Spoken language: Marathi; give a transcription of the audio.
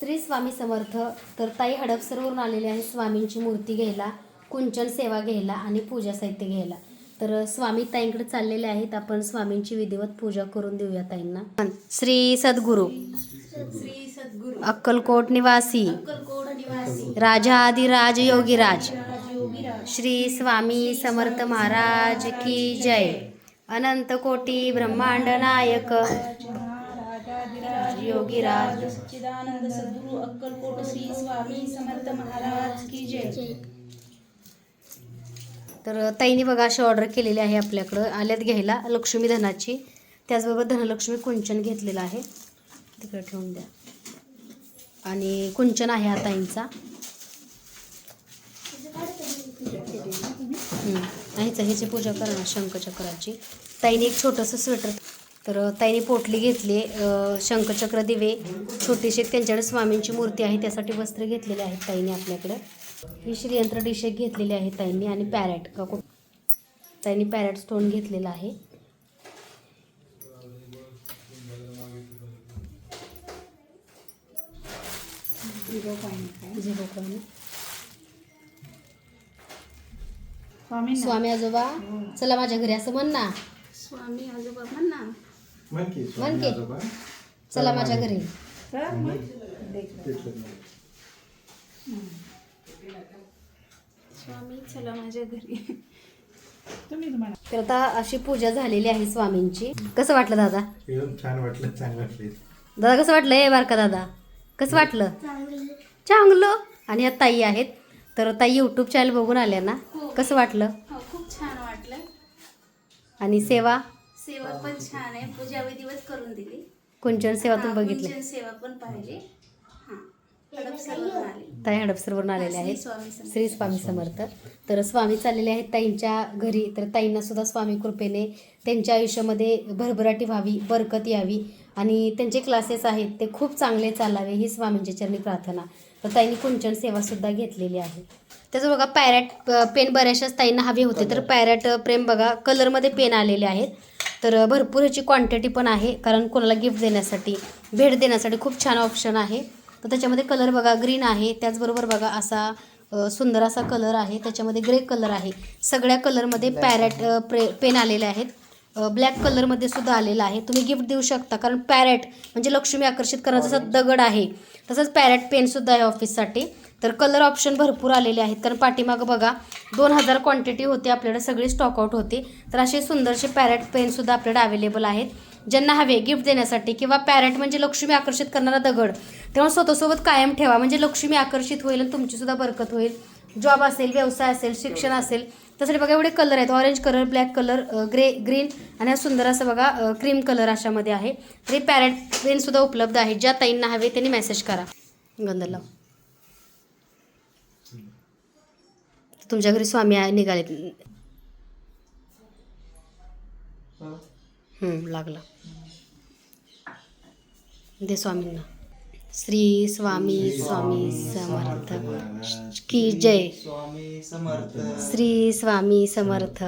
श्री स्वामी समर्थ तर ताई हडपसरवरून आलेले आहे स्वामींची मूर्ती घ्यायला कुंचन सेवा घ्यायला आणि पूजा साहित्य घ्यायला. तर स्वामी ताईंकडे चाललेले आहेत. आपण स्वामींची विधिवत पूजा करून देऊया ताईंना. श्री सद्गुरू सद्गुरु. अक्कलकोट निवासी. राजा आदिराज योगीराज. श्री स्वामी समर्थ महाराज की जय. अनंत कोटी ब्रह्मांड नायक. योगीराज सच्चिदानंद सद्गुरु अक्कलकोट श्री स्वामी समर्थ महाराज की जय. तर ताईने बघा अशी ऑर्डर केलेली आहे आपल्याकडं आल्यात घ्यायला लक्ष्मी धनाची. त्याचबरोबर धनलक्ष्मी कुंचन घेतलेलं आहे. तिकडे ठेवून द्या. आणि कुंचन आहे हा ताईंचा. हम्म. ह्याचं ह्याची पूजा करणार ना शंखचक्राची. ताईने एक छोटंसं स्वेटर तर ताईने पोटली घेतली शंखचक्र दिवे छोटीशी त्यांच्याकडे स्वामींची मूर्ती आहे. त्यासाठी वस्त्र घेतलेले आहेत ताईने आपल्याकडे. ही श्रीयंत्र डिश एक घेतलेली आहे ताईंनी आणि पॅरेट. का कुठ? ताईंनी पॅरेट स्टोन घेतलेला आहे. स्वामी स्वामी आजोबा चला माझ्या घरी असं म्हण ना. स्वामी आजोबा म्हण ना. चला माझ्या घरी. तिथलं नाही. स्वामी चला माझ्या घरी. तुम्ही तर आता अशी पूजा झालेली आहे स्वामींची. कसं वाटलं दादा? एकदम छान वाटलं चांगलं वाटलं. दादा कसं वाटलं ए बारका दादा? कसं वाटलं? चांगलं. आणि ह्या ताई आहेत. तर ताई यूट्यूब चॅनल बघून आल्या ना? कसं वाटलं? हो खूप छान वाटलं. आणि सेवा? सेवा पण छान आहे. पूजा विधिवत करून दिली. कुंचन सेवा तुम्ही बघितली. कुंचन सेवा पण पाहिजे हा. ताई हडपसरवरून आलेल्या श्री आहेत स्वामी समर्थ. श्री स्वामी समर्थ. तर स्वामी चाललेले आहेत ताईंच्या घरी. तर ताईंना सुद्धा स्वामी कृपेने त्यांच्या आयुष्यामध्ये भरभराटी व्हावी बरकत यावी आणि त्यांचे क्लासेस आहेत ते खूप चांगले चालावे ही स्वामींच्या चरणी प्रार्थना. तर ताईंनी कुंचन सेवासुद्धा घेतलेली आहे. त्याचं बघा पॅरेट पेन बऱ्याचशाच ताईंना हवे होते. तर पॅरेट प्रेम बघा कलरमध्ये पेन आलेले आहेत. तर भरपूर ह्याची क्वांटिटी पण आहे कारण कोणाला गिफ्ट देण्यासाठी भेट देण्यासाठी खूप छान ऑप्शन आहे. तर त्याच्यामध्ये कलर बघा ग्रीन आहे. त्याचबरोबर बघा असा सुंदर असा कलर आहे. त्याच्यामध्ये ग्रे कलर आहे. सगळ्या कलरमध्ये पॅरेट प्रे पेन आलेले आहेत. ब्लॅक कलरमध्ये सुद्धा आलेला आहे. तुम्ही गिफ्ट देऊ शकता कारण पॅरेट म्हणजे लक्ष्मी आकर्षित करण्याचा जसा दगड आहे. तसंच पॅरेट पेनसुद्धा आहे ऑफिससाठी तर कलर ऑप्शन भरपूर आलेले आहेत. कारण पाठीमागं बघा दोन हजार क्वांटिटी होती आपल्याकडे सगळी स्टॉकआउट होते. तर असे सुंदरसे पॅरेट पेनसुद्धा आपल्याकडे अवेलेबल आहेत. ज्यांना हवे गिफ्ट देण्यासाठी किंवा पॅरेट म्हणजे लक्ष्मी आकर्षित करणारा दगड तेव्हा स्वतःसोबत कायम ठेवा. म्हणजे लक्ष्मी आकर्षित होईल आणि तुमचीसुद्धा बरकत होईल. जॉब असेल व्यवसाय असेल शिक्षण असेल त्यासाठी बघा एवढे कलर आहेत. Orange colour black colour grey green आणि हा सुंदर असं बघा क्रीम कलर अशामध्ये आहे. तरी पॅरेट पेनसुद्धा उपलब्ध आहे ज्या ताईंना हवे त्यांनी मेसेज करा. गंध लाव तर तुमच्या घरी स्वामी निघालेत लागला. दे स्वामींना. श्री स्वामी स्वामी समर्थ. की जय. स्वामी समर्थ. श्री स्वामी समर्थ.